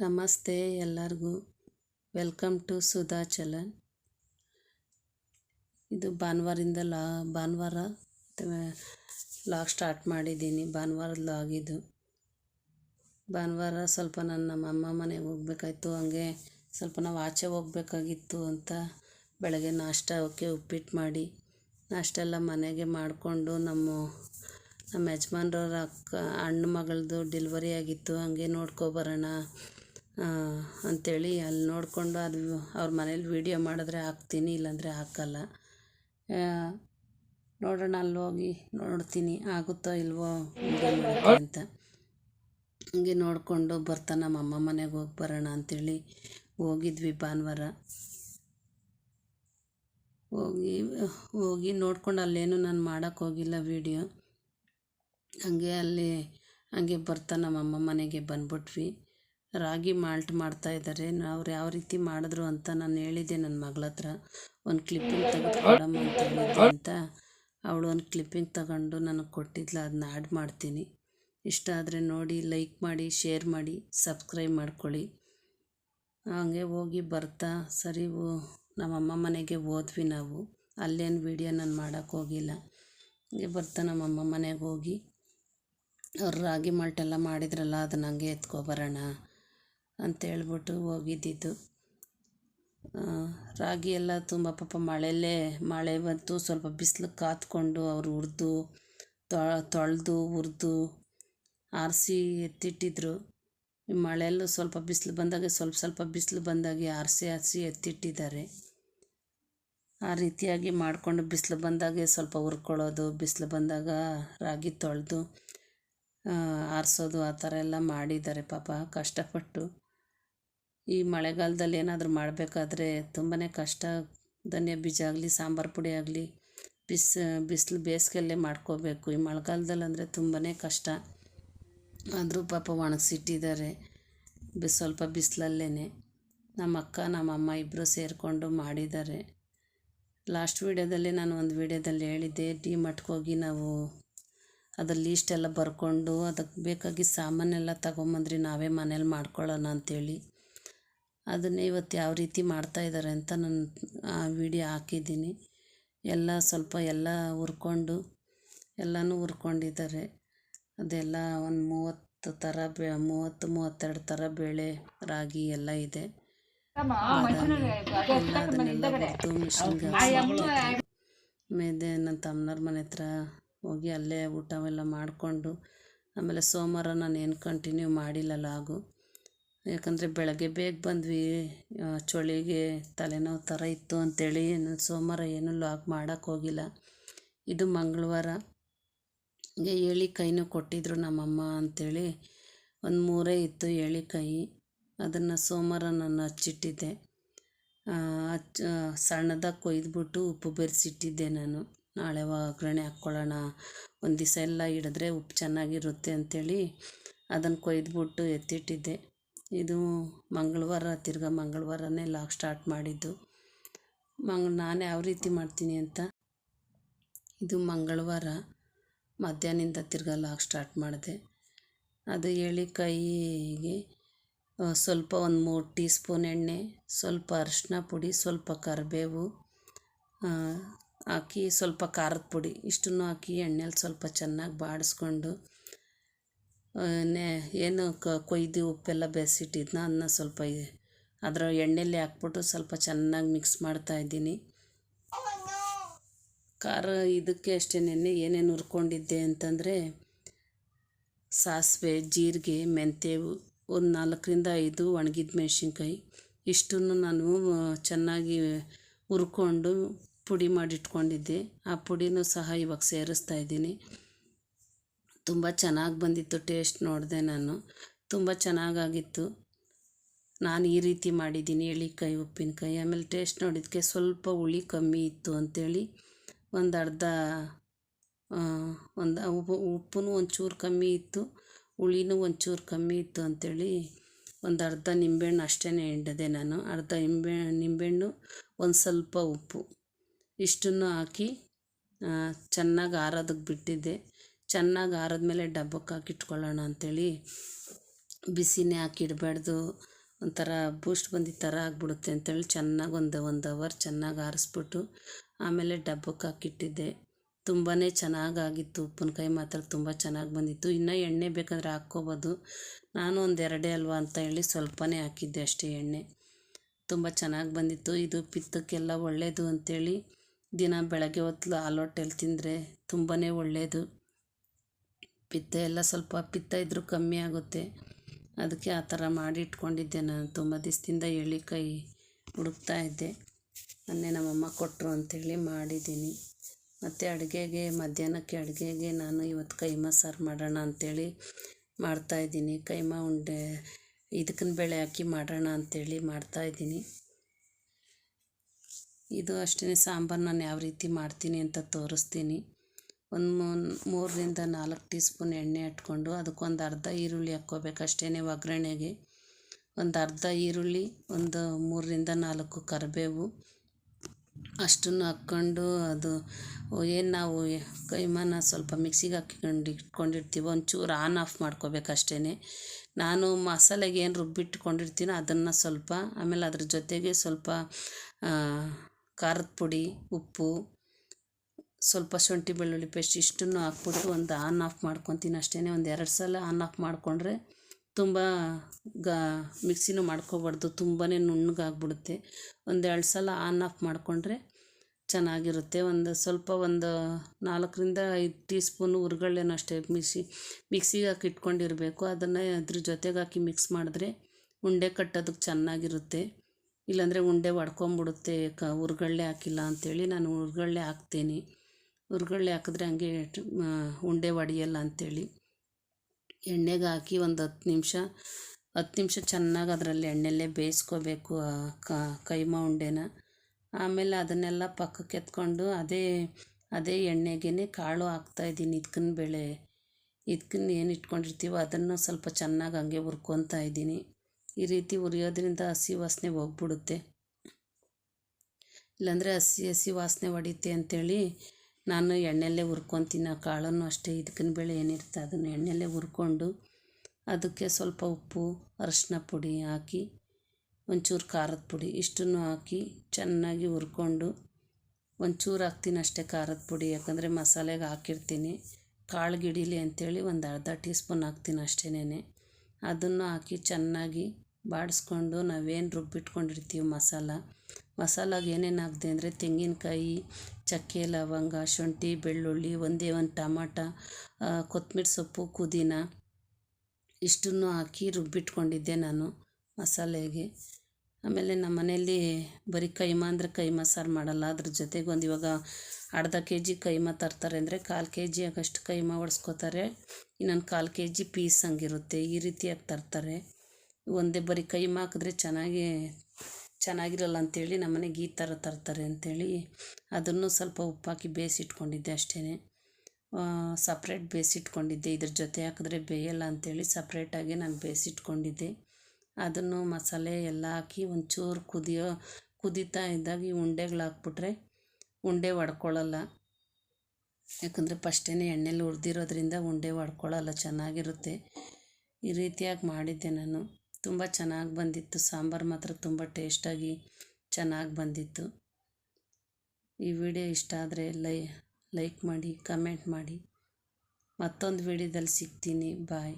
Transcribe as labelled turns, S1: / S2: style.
S1: ನಮಸ್ತೆ ಎಲ್ಲರಿಗೂ. Welcome to Sudha ಚಲನ್. ಇದು ಭಾನುವಾರಿಂದ ಲಾ, ಭಾನುವಾರ ಲಾಗ್ ಸ್ಟಾರ್ಟ್ ಮಾಡಿದ್ದೀನಿ. ಭಾನುವಾರದ ಲಾಗ್ ಇದು. ಭಾನುವಾರ ಸ್ವಲ್ಪ ನಾನು ನಮ್ಮ ಅಮ್ಮ ಮನೆಗೆ ಹೋಗ್ಬೇಕಾಯ್ತು. ಹಂಗೆ ಸ್ವಲ್ಪ ನಾವು ಆಚೆ ಹೋಗ್ಬೇಕಾಗಿತ್ತು ಅಂತ ಬೆಳಗ್ಗೆ ನಾಷ್ಟಕ್ಕೆ ಉಪ್ಪಿಟ್ಟು ಮಾಡಿ ನಾಷ್ಟ ಎಲ್ಲ ಮನೆಗೆ ಮಾಡಿಕೊಂಡು ನಮ್ಮ ನಮ್ಮ ಯಜಮಾನ್ರವ್ರ ಅಕ್ಕ, ಅಣ್ಣ ಮಗಳದು ಡೆಲಿವರಿ ಆಗಿತ್ತು. ಹಂಗೆ ನೋಡ್ಕೊಬರೋಣ ಅಂಥೇಳಿ ಅಲ್ಲಿ ನೋಡಿಕೊಂಡು ಅದು ಅವ್ರ ಮನೇಲಿ ವೀಡಿಯೋ ಮಾಡಿದ್ರೆ ಹಾಕ್ತೀನಿ, ಇಲ್ಲಾಂದರೆ ಹಾಕಲ್ಲ. ನೋಡೋಣ, ಅಲ್ಲಿ ಹೋಗಿ ನೋಡ್ತೀನಿ, ಆಗುತ್ತೋ ಇಲ್ವೋ ಅಂತ. ಹಂಗೆ ನೋಡಿಕೊಂಡು ಬರ್ತಾನೆ ನಮ್ಮ ಅಮ್ಮ ಮನೆಗೆ ಹೋಗಿ ಬರೋಣ ಅಂಥೇಳಿ ಹೋಗಿದ್ವಿ ಭಾನುವಾರ. ಹೋಗಿ ಹೋಗಿ ನೋಡ್ಕೊಂಡು ಅಲ್ಲೇನು ನಾನು ಮಾಡೋಕ್ಕೆ ಹೋಗಿಲ್ಲ ವೀಡಿಯೋ ಹಂಗೆ ಅಲ್ಲಿ, ಹಂಗೆ ಬರ್ತಾ ನಮ್ಮ ಅಮ್ಮ ಮನೆಗೆ ಬಂದ್ಬಿಟ್ವಿ. ರಾಗಿ ಮಾಲ್ಟ್ ಮಾಡ್ತಾ ಇದ್ದಾರೆ. ಅವ್ರು ಯಾವ ರೀತಿ ಮಾಡಿದ್ರು ಅಂತ ನಾನು ಹೇಳಿದ್ದೆ ನನ್ನ ಮಗಳ ಹತ್ರ. ಒಂದು ಕ್ಲಿಪ್ಪಿಂಗ್ ತೆಗೆದು ಅಂತ ಅವಳು ಒಂದು ಕ್ಲಿಪ್ಪಿಂಗ್ ತಗೊಂಡು ನನಗೆ ಕೊಟ್ಟಿದ್ಲು. ಅದನ್ನ ಆ್ಯಡ್ ಮಾಡ್ತೀನಿ. ಇಷ್ಟ ಆದರೆ ನೋಡಿ ಲೈಕ್ ಮಾಡಿ ಶೇರ್ ಮಾಡಿ ಸಬ್ಸ್ಕ್ರೈಬ್ ಮಾಡ್ಕೊಳ್ಳಿ. ಹಂಗೆ ಹೋಗಿ ಬರ್ತಾ ಸರಿ ನಮ್ಮಮ್ಮ ಮನೆಗೆ ಹೋದ್ವಿ ನಾವು. ಅಲ್ಲೇನು ವೀಡಿಯೋ ನಾನು ಮಾಡೋಕ್ಕೆ ಹೋಗಿಲ್ಲ. ಹಂಗೆ ಬರ್ತಾ ನಮ್ಮಮ್ಮ ಮನೆಗೆ ಹೋಗಿ. ಅವ್ರು ರಾಗಿ ಮಾಲ್ಟೆಲ್ಲ ಮಾಡಿದ್ರಲ್ಲ, ಅದನ್ನ ಹಂಗೆ ಎತ್ಕೊಬರೋಣ ಅಂತೇಳ್ಬಿಟ್ಟು ಹೋಗಿದ್ದಿದ್ದು. ರಾಗಿ ಎಲ್ಲ ತುಂಬ ಪಾಪ ಮಳೆಯಲ್ಲೇ, ಮಳೆ ಬಂತು, ಸ್ವಲ್ಪ ಬಿಸಿಲು ಕಾತ್ಕೊಂಡು ಅವರು ಹುರಿದು ತೊಳೆದು, ಹುರಿದು ಆರಿಸಿ ಎತ್ತಿಟ್ಟಿದ್ರು. ಮಳೆಯಲ್ಲೂ ಸ್ವಲ್ಪ ಬಿಸಿಲು ಬಂದಾಗ, ಸ್ವಲ್ಪ ಸ್ವಲ್ಪ ಬಿಸಿಲು ಬಂದಾಗೆ ಆರಿಸಿ ಆರಿಸಿ ಎತ್ತಿಟ್ಟಿದ್ದಾರೆ. ಆ ರೀತಿಯಾಗಿ ಮಾಡಿಕೊಂಡು ಬಿಸಿಲು ಬಂದಾಗೆ ಸ್ವಲ್ಪ ಹುರ್ಕೊಳ್ಳೋದು, ಬಿಸಿಲು ಬಂದಾಗ ರಾಗಿ ತೊಳೆದು ಆರಿಸೋದು, ಆ ಥರ ಎಲ್ಲ ಮಾಡಿದ್ದಾರೆ ಪಾಪ, ಕಷ್ಟಪಟ್ಟು. ಈ ಮಳೆಗಾಲದಲ್ಲಿ ಏನಾದರೂ ಮಾಡಬೇಕಾದ್ರೆ ತುಂಬಾ ಕಷ್ಟ. ಧನಿಯಾ ಬೀಜ ಆಗಲಿ, ಸಾಂಬಾರು ಪುಡಿ ಆಗಲಿ, ಬಿಸ್, ಬಿಸಿಲು ಬೇಸಿಗೆಯಲ್ಲೇ ಮಾಡ್ಕೋಬೇಕು. ಈ ಮಳೆಗಾಲದಲ್ಲಿ ಅಂದರೆ ತುಂಬಾ ಕಷ್ಟ. ಆದರೂ ಪಾಪ ಒಣಗಿಸಿಟ್ಟಿದ್ದಾರೆ. ಬಿ, ಸ್ವಲ್ಪ ಬಿಸಿಲಲ್ಲೇ ನಮ್ಮ ಅಕ್ಕ, ನಮ್ಮ ಅಮ್ಮ ಇಬ್ಬರು ಸೇರಿಕೊಂಡು ಮಾಡಿದ್ದಾರೆ. ಲಾಸ್ಟ್ ವೀಡಿಯೋದಲ್ಲಿ ನಾನು ಒಂದು ವೀಡಿಯೋದಲ್ಲಿ ಹೇಳಿದ್ದೆ, ಡಿ ಹೋಗಿ ನಾವು ಅದ್ರ ಲೀಸ್ಟ್ ಎಲ್ಲ ಬರ್ಕೊಂಡು ಅದಕ್ಕೆ ಬೇಕಾಗಿ ಸಾಮಾನೆಲ್ಲ ತಗೊಂಬಂದ್ರಿ, ನಾವೇ ಮನೇಲಿ ಮಾಡ್ಕೊಳ್ಳೋಣ ಅಂಥೇಳಿ ಅದನ್ನೇ ಇವತ್ತು ಯಾವ ರೀತಿ ಮಾಡ್ತಾಯಿದ್ದಾರೆ ಅಂತ ನಾನು ಆ ವಿಡಿಯೋ ಹಾಕಿದ್ದೀನಿ. ಎಲ್ಲ ಸ್ವಲ್ಪ ಎಲ್ಲ ಹುರ್ಕೊಂಡು ಎಲ್ಲನೂ ಹುರ್ಕೊಂಡಿದ್ದಾರೆ. ಅದೆಲ್ಲ ಒಂದು ಮೂವತ್ತು ಥರ ಬೆ ಮೂವತ್ತು ಮೂವತ್ತೆರಡು ಥರ ಬೇಳೆ ರಾಗಿ ಎಲ್ಲ ಇದೆ. ಆಮೇಲೆ ನನ್ನ ತಮ್ಮನವ್ರ ಮನೆ ಹತ್ರ ಹೋಗಿ ಅಲ್ಲೇ ಊಟವೆಲ್ಲ ಮಾಡಿಕೊಂಡು ಆಮೇಲೆ ಸೋಮವಾರ ನಾನು ಏನು ಕಂಟಿನ್ಯೂ ಮಾಡಿಲ್ಲ ಲಾಗು ಯಾಕಂದರೆ ಬೆಳಗ್ಗೆ ಬೇಗ ಬಂದ್ವಿ ಚಳಿಗೆ ತಲೆನೋವು ಥರ ಇತ್ತು ಅಂಥೇಳಿ ಏನು ಸೋಮವಾರ ಏನೂ ಲಾಗ್ ಮಾಡೋಕ್ಕೆ ಹೋಗಿಲ್ಲ. ಇದು ಮಂಗಳವಾರ. ಹಂಗೆ ಏಳಿಕಾಯಿನೂ ಕೊಟ್ಟಿದ್ರು ನಮ್ಮಮ್ಮ ಅಂಥೇಳಿ ಒಂದು ಮೂರೇ ಇತ್ತು ಏಳಿಕಾಯಿ ಅದನ್ನು ಸೋಮವಾರ ನಾನು ಹಚ್ಚಿಟ್ಟಿದ್ದೆ. ಹಚ್ಚ ಸಣ್ಣದಾಗಿ ಕೊಯ್ದುಬಿಟ್ಟು ಉಪ್ಪು ಬೆರೆಸಿಟ್ಟಿದ್ದೆ ನಾನು. ನಾಳೆ ಒಗ್ಗರಣೆ ಹಾಕ್ಕೊಳ್ಳೋಣ, ಒಂದು ದಿವಸ ಎಲ್ಲ ಹಿಡಿದ್ರೆ ಉಪ್ಪು ಚೆನ್ನಾಗಿರುತ್ತೆ ಅಂಥೇಳಿ ಅದನ್ನು ಕೊಯ್ದುಬಿಟ್ಟು ಎತ್ತಿಟ್ಟಿದ್ದೆ. ಇದು ಮಂಗಳವಾರ, ತಿರ್ಗ ಮಂಗಳವಾರನೇ ಲಾಗ್ ಸ್ಟಾರ್ಟ್ ಮಾಡಿದ್ದು. ಮಂಗ್, ನಾನು ಯಾವ ರೀತಿ ಮಾಡ್ತೀನಿ ಅಂತ? ಇದು ಮಂಗಳವಾರ, ಮಧ್ಯಾಹ್ನದಿಂದ ತಿರ್ಗ ಲಾಗ್ ಸ್ಟಾರ್ಟ್ ಮಾಡಿದೆ. ಅದು ಎಳಿಕಾಯಿಗೆ ಸ್ವಲ್ಪ ಒಂದು ಮೂರು ಟೀ ಸ್ಪೂನ್ ಎಣ್ಣೆ, ಸ್ವಲ್ಪ ಅರಿಶಿನ ಪುಡಿ, ಸ್ವಲ್ಪ ಕರಿಬೇವು ಹಾಕಿ ಸ್ವಲ್ಪ ಖಾರದ ಪುಡಿ. ಇಷ್ಟನ್ನು ಹಾಕಿ ಎಣ್ಣೆಲಿ ಸ್ವಲ್ಪ ಚೆನ್ನಾಗಿ ಬಾಡಿಸ್ಕೊಂಡು ನೆ, ಏನು ಕೊಯ್ದು ಉಪ್ಪೆಲ್ಲ ಬೆಸಿಟ್ಟಿದ್ನ ಅದನ್ನ ಸ್ವಲ್ಪ ಅದರ ಎಣ್ಣೆಲಿ ಹಾಕ್ಬಿಟ್ಟು ಸ್ವಲ್ಪ ಚೆನ್ನಾಗಿ ಮಿಕ್ಸ್ ಮಾಡ್ತಾಯಿದ್ದೀನಿ ಖಾರ ಇದಕ್ಕೆ ಅಷ್ಟೇ ನೆನ್ನೆ ಏನೇನು ಹುರ್ಕೊಂಡಿದ್ದೆ ಅಂತಂದರೆ, ಸಾಸಿವೆ, ಜೀರಿಗೆ, ಮೆಂತ್ಯ, ಒಂದು ನಾಲ್ಕರಿಂದ ಐದು ಒಣಗಿದ ಮೆಣಸಿನ್ಕಾಯಿ, ಇಷ್ಟನ್ನು ನಾನು ಚೆನ್ನಾಗಿ ಹುರ್ಕೊಂಡು ಪುಡಿ ಮಾಡಿಟ್ಕೊಂಡಿದ್ದೆ. ಆ ಪುಡಿನೂ ಸಹ ಇವಾಗ ಸೇರಿಸ್ತಾ ಇದ್ದೀನಿ. ತುಂಬ ಚೆನ್ನಾಗಿ ಬಂದಿತ್ತು ಟೇಸ್ಟ್ ನೋಡಿದೆ ನಾನು. ತುಂಬ ಚೆನ್ನಾಗಾಗಿತ್ತು. ನಾನು ಈ ರೀತಿ ಮಾಡಿದ್ದೀನಿ ಎಳಿಕಾಯಿ ಉಪ್ಪಿನಕಾಯಿ. ಆಮೇಲೆ ಟೇಸ್ಟ್ ನೋಡಿದ್ದಕ್ಕೆ ಸ್ವಲ್ಪ ಹುಳಿ ಕಮ್ಮಿ ಇತ್ತು ಅಂಥೇಳಿ ಒಂದು ಅರ್ಧ ಒಂದು ಉಪ್ಪು ಉಪ್ಪು ಒಂಚೂರು ಕಮ್ಮಿ ಇತ್ತು, ಹುಳಿನೂ ಒಂಚೂರು ಕಮ್ಮಿ ಇತ್ತು ಅಂಥೇಳಿ ಒಂದು ಅರ್ಧ ನಿಂಬೆಹಣ್ಣು ಅಷ್ಟೇ ಹಿಂಡಿದೆ ನಾನು. ಅರ್ಧ ನಿಂಬೆ ನಿಂಬೆಹಣ್ಣು, ಒಂದು ಸ್ವಲ್ಪ ಉಪ್ಪು. ಇಷ್ಟನ್ನು ಹಾಕಿ ಚೆನ್ನಾಗಿ ಆರೋದಕ್ಕೆ ಬಿಟ್ಟಿದ್ದೆ. ಚೆನ್ನಾಗಿ ಆರಿದ್ಮೇಲೆ ಡಬ್ಬಕ್ಕೆ ಹಾಕಿಟ್ಕೊಳ್ಳೋಣ ಅಂಥೇಳಿ ಬಿಸಿನೇ ಹಾಕಿಡಬಾರ್ದು ಒಂಥರ ಬೂಸ್ಟ್ ಬಂದಿದ್ದ ಥರ ಆಗಿಬಿಡುತ್ತೆ ಅಂತೇಳಿ ಚೆನ್ನಾಗಿ ಒಂದು ಒಂದು ಅವರ್ ಚೆನ್ನಾಗಿ ಆರಿಸ್ಬಿಟ್ಟು ಆಮೇಲೆ ಡಬ್ಬಕ್ಕೆ ಹಾಕಿಟ್ಟಿದ್ದೆ ತುಂಬಾ ಚೆನ್ನಾಗಾಗಿತ್ತು ಉಪ್ಪಿನಕಾಯಿ ಮಾತ್ರ ತುಂಬ ಚೆನ್ನಾಗಿ ಬಂದಿತ್ತು. ಇನ್ನೂ ಎಣ್ಣೆ ಬೇಕಾದರೆ ಹಾಕ್ಕೋಬೋದು. ನಾನು ಒಂದು ಎರಡೇ ಅಲ್ವಾ ಅಂತ ಹೇಳಿ ಸ್ವಲ್ಪನೇ ಹಾಕಿದ್ದೆ ಅಷ್ಟೇ ಎಣ್ಣೆ. ತುಂಬ ಚೆನ್ನಾಗಿ ಬಂದಿತ್ತು. ಇದು ಪಿತ್ತಕ್ಕೆಲ್ಲ ಒಳ್ಳೆಯದು ಅಂಥೇಳಿ ದಿನ ಬೆಳಗ್ಗೆ ಹೊತ್ತು ಹಾಲೊಟ್ಟೆಲಿ ತಿಂದರೆ ತುಂಬಾ ಒಳ್ಳೆಯದು ಪಿತ್ತ ಎಲ್ಲ ಸ್ವಲ್ಪ ಪಿತ್ತ ಇದ್ದರೂ ಕಮ್ಮಿ ಆಗುತ್ತೆ. ಅದಕ್ಕೆ ಆ ಥರ ಮಾಡಿ ಇಟ್ಕೊಂಡಿದ್ದೆ ನಾನು. ತುಂಬ ದಿವಸದಿಂದ ಎಳ್ಳಿಕಾಯಿ ಹುಡುಕ್ತಾ ಇದ್ದೆ. ಮೊನ್ನೆ ನಮ್ಮಮ್ಮ ಕೊಟ್ಟರು ಅಂಥೇಳಿ ಮಾಡಿದ್ದೀನಿ. ಮತ್ತು ಅಡುಗೆಗೆ, ಮಧ್ಯಾಹ್ನಕ್ಕೆ ಅಡುಗೆಗೆ ನಾನು ಇವತ್ತು ಕೈಮಾ ಸಾರು ಮಾಡೋಣ ಅಂಥೇಳಿ ಮಾಡ್ತಾಯಿದ್ದೀನಿ ಕೈಮಾ ಉಂಡೆ ಇದಕ್ಕನ್ನ ಬೇಳೆ ಹಾಕಿ ಮಾಡೋಣ ಅಂಥೇಳಿ ಮಾಡ್ತಾಯಿದ್ದೀನಿ ಇದು ಅಷ್ಟೇ ಸಾಂಬಾರು ನಾನು ಯಾವ ರೀತಿ ಮಾಡ್ತೀನಿ ಅಂತ ತೋರಿಸ್ತೀನಿ. ಒಂದು ಮೂರರಿಂದ ನಾಲ್ಕು ಟೀ ಸ್ಪೂನ್ ಎಣ್ಣೆ ಇಟ್ಕೊಂಡು ಅದಕ್ಕೊಂದು ಅರ್ಧ ಈರುಳ್ಳಿ ಹಾಕ್ಕೋಬೇಕು. ಅಷ್ಟೇ ಒಗ್ಗರಣೆಗೆ ಒಂದು ಅರ್ಧ ಈರುಳ್ಳಿ, ಒಂದು ಮೂರರಿಂದ ನಾಲ್ಕು ಕರಿಬೇವು ಅಷ್ಟನ್ನು ಹಾಕ್ಕೊಂಡು ಅದು ಏನು ನಾವು ಕೈಮಾನ ಸ್ವಲ್ಪ ಮಿಕ್ಸಿಗೆ ಹಾಕಿಕೊಂಡು ಇಟ್ಕೊಂಡಿರ್ತೀವಿ ಒಂಚೂರು ಆನ್ ಆಫ್ ಮಾಡ್ಕೋಬೇಕು ಅಷ್ಟೇ ನಾನು ಮಸಾಲೆಗೆ ಏನು ರುಬ್ಬಿಟ್ಕೊಂಡಿರ್ತೀನೋ ಅದನ್ನು ಸ್ವಲ್ಪ, ಆಮೇಲೆ ಅದ್ರ ಜೊತೆಗೆ ಸ್ವಲ್ಪ ಖಾರದ ಪುಡಿ, ಉಪ್ಪು ಸ್ವಲ್ಪ ಶುಂಠಿ ಬೆಳ್ಳುಳ್ಳಿ ಪೇಸ್ಟ್ ಇಷ್ಟನ್ನು ಹಾಕ್ಬಿಟ್ಟು ಒಂದು ಆನ್ ಆಫ್ ಮಾಡ್ಕೊತೀನಿ ಅಷ್ಟೇ ಒಂದು ಎರಡು ಸಲ ಆನ್ ಆಫ್ ಮಾಡಿಕೊಂಡ್ರೆ ತುಂಬ ಗ ಮಿಕ್ಸಿನೂ ಮಾಡ್ಕೋಬಾರ್ದು ತುಂಬಾ ನುಣ್ಣಗಾಗ್ಬಿಡುತ್ತೆ. ಒಂದು ಎರಡು ಸಲ ಆನ್ ಆಫ್ ಮಾಡಿಕೊಂಡ್ರೆ ಚೆನ್ನಾಗಿರುತ್ತೆ. ಒಂದು ಸ್ವಲ್ಪ ಒಂದು ನಾಲ್ಕರಿಂದ ಐದು ಟೀ ಸ್ಪೂನು ಅಷ್ಟೇ ಮಿಕ್ಸಿ, ಮಿಕ್ಸಿಗೆ ಹಾಕಿ ಇಟ್ಕೊಂಡಿರಬೇಕು. ಅದನ್ನು ಅದ್ರ ಜೊತೆಗೆ ಹಾಕಿ ಮಿಕ್ಸ್ ಮಾಡಿದ್ರೆ ಉಂಡೆ ಕಟ್ಟೋದಕ್ಕೆ ಚೆನ್ನಾಗಿರುತ್ತೆ. ಇಲ್ಲಾಂದರೆ ಉಂಡೆ ಒಡ್ಕೊಂಬಿಡುತ್ತೆ, ಕ ಹುರ್ಗಳ್ಳೆ ಹಾಕಿಲ್ಲ ಅಂಥೇಳಿ ನಾನು ಹುರ್ಗಡ್ಲೆ ಹಾಕ್ತೀನಿ. ಹುರ್ಗಡ್ಲೆ ಹಾಕಿದ್ರೆ ಹಂಗೆ ಉಂಡೆ ಒಡೆಯಲ್ಲ ಅಂಥೇಳಿ ಎಣ್ಣೆಗೆ ಹಾಕಿ ಒಂದು ಹತ್ತು ನಿಮಿಷ ಹತ್ತು ನಿಮಿಷ ಚೆನ್ನಾಗಿ ಅದರಲ್ಲಿ ಎಣ್ಣೆಲ್ಲೇ ಬೇಯಿಸ್ಕೋಬೇಕು ಕೈಮಾ ಉಂಡೆನ. ಆಮೇಲೆ ಅದನ್ನೆಲ್ಲ ಪಕ್ಕಕ್ಕೆ ಎತ್ಕೊಂಡು ಅದೇ ಅದೇ ಎಣ್ಣೆಗೇ ಕಾಳು ಹಾಕ್ತಾಯಿದ್ದೀನಿ ಇದ್ಕಿನ ಬೇಳೆ. ಇದ್ಕಿನ ಏನು ಇಟ್ಕೊಂಡಿರ್ತೀವೋ ಅದನ್ನು ಸ್ವಲ್ಪ ಚೆನ್ನಾಗಿ ಹಂಗೆ ಹುರ್ಕೊತಾ ಇದ್ದೀನಿ. ಈ ರೀತಿ ಹುರಿಯೋದ್ರಿಂದ ಹಸಿ ವಾಸನೆ ಹೋಗ್ಬಿಡುತ್ತೆ. ಇಲ್ಲಾಂದರೆ ಹಸಿ ಹಸಿ ವಾಸನೆ ಹೊಡಿತೆ ಅಂಥೇಳಿ ನಾನು ಎಣ್ಣೆಲ್ಲೇ ಹುರ್ಕೊತೀನಿ ಆ ಕಾಳನ್ನು ಅಷ್ಟೇ ಇದಕ್ಕಿನ ಬೇಳೆ ಏನಿರುತ್ತೆ ಅದನ್ನು ಎಣ್ಣೆಲ್ಲೇ ಹುರ್ಕೊಂಡು ಅದಕ್ಕೆ ಸ್ವಲ್ಪ ಉಪ್ಪು ಅರಶಿನ ಪುಡಿ ಹಾಕಿ, ಒಂಚೂರು ಖಾರದ ಪುಡಿ ಇಷ್ಟನ್ನು ಹಾಕಿ ಚೆನ್ನಾಗಿ ಹುರ್ಕೊಂಡು ಒಂಚೂರು ಹಾಕ್ತೀನಿ ಅಷ್ಟೇ ಖಾರದ ಪುಡಿ, ಯಾಕಂದರೆ ಮಸಾಲೆಗೆ ಹಾಕಿರ್ತೀನಿ. ಕಾಳು ಗಿಡೀಲಿ ಅಂಥೇಳಿ ಒಂದು ಅರ್ಧ ಟೀ ಸ್ಪೂನ್ ಹಾಕ್ತೀನಿ ಅಷ್ಟೇನೆ ಅದನ್ನು ಹಾಕಿ ಚೆನ್ನಾಗಿ ಬಾಡಿಸ್ಕೊಂಡು ನಾವೇನು ರುಬ್ಬಿಟ್ಕೊಂಡಿರ್ತೀವಿ ಮಸಾಲ. ಮಸಾಲಾಗೆ ಏನೇನು ಹಾಕಿದೆ ಅಂದರೆ ತೆಂಗಿನಕಾಯಿ, ಚಕ್ಕೆ, ಲವಂಗ, ಶುಂಠಿ, ಬೆಳ್ಳುಳ್ಳಿ, ಒಂದೇ ಒಂದು ಟಮಾಟ ಕೊತ್ತಂಬರಿ ಸೊಪ್ಪು, ಪುದೀನ ಇಷ್ಟನ್ನು ಹಾಕಿ ರುಬ್ಬಿಟ್ಕೊಂಡಿದ್ದೆ ನಾನು ಮಸಾಲೆಗೆ. ಆಮೇಲೆ ನಮ್ಮ ಮನೆಯಲ್ಲಿ ಬರೀ ಕೈಮಾ ಅಂದರೆ ಕೈಮಾ ಸಾರು ಮಾಡಲ್ಲ. ಅದ್ರ ಜೊತೆಗೆ ಒಂದು ಇವಾಗ ಅರ್ಧ ಕೆ ಜಿ ಕೈಮಾ ತರ್ತಾರೆ ಅಂದರೆ ಕಾಲು ಕೆ ಜಿ ಆಗಷ್ಟು ಕೈಮಾ ಒಡ್ಸ್ಕೊತಾರೆ. ಇನ್ನೊಂದು ಕಾಲು ಕೆ ಜಿ ಪೀಸ್ ಹಂಗಿರುತ್ತೆ. ಈ ರೀತಿಯಾಗಿ ತರ್ತಾರೆ. ಒಂದೇ ಬರೀ ಕೈಮಾ ಹಾಕಿದ್ರೆ ಚೆನ್ನಾಗಿ ಚೆನ್ನಾಗಿರಲ್ಲ ಅಂಥೇಳಿ ನಮ್ಮನೆಗೆ ಈ ಥರ ತರ್ತಾರೆ ಅಂಥೇಳಿ ಅದನ್ನು ಸ್ವಲ್ಪ ಉಪ್ಪಾಕಿ ಬೇಯಿಸಿಟ್ಕೊಂಡಿದ್ದೆ ಅಷ್ಟೇ ಸಪ್ರೇಟ್ ಬೇಯಿಸಿಟ್ಕೊಂಡಿದ್ದೆ. ಇದ್ರ ಜೊತೆ ಹಾಕಿದ್ರೆ ಬೇಯಲ್ಲ ಅಂಥೇಳಿ ಸಪ್ರೇಟಾಗಿ ನಾನು ಬೇಯಿಸಿಟ್ಕೊಂಡಿದ್ದೆ. ಅದನ್ನು ಮಸಾಲೆ ಎಲ್ಲ ಹಾಕಿ ಒಂಚೂರು ಕುದಿಯೋ, ಕುದೀತಾ ಇದ್ದಾಗ ಈ ಉಂಡೆಗಳು ಹಾಕ್ಬಿಟ್ರೆ ಉಂಡೆ ಒಡ್ಕೊಳ್ಳಲ್ಲ. ಯಾಕಂದರೆ ಫಸ್ಟೇ ಎಣ್ಣೆಲಿ ಹುರಿದಿರೋದ್ರಿಂದ ಉಂಡೆ ಒಡ್ಕೊಳ್ಳಲ್ಲ, ಚೆನ್ನಾಗಿರುತ್ತೆ. ಈ ರೀತಿಯಾಗಿ ಮಾಡಿದ್ದೆ ನಾನು. ತುಂಬ ಚೆನ್ನಾಗಿ ಬಂದಿತ್ತು. ಸಾಂಬಾರು ಮಾತ್ರ ತುಂಬ ಟೇಸ್ಟಾಗಿ ಚೆನ್ನಾಗಿ ಬಂದಿತ್ತು. ಈ ವಿಡಿಯೋ ಇಷ್ಟ ಆದರೆ ಲೈ, ಲೈಕ್ ಮಾಡಿ, ಕಮೆಂಟ್ ಮಾಡಿ. ಮತ್ತೊಂದು ವಿಡಿಯೋದಲ್ಲಿ ಸಿಗ್ತೀನಿ. ಬಾಯ್.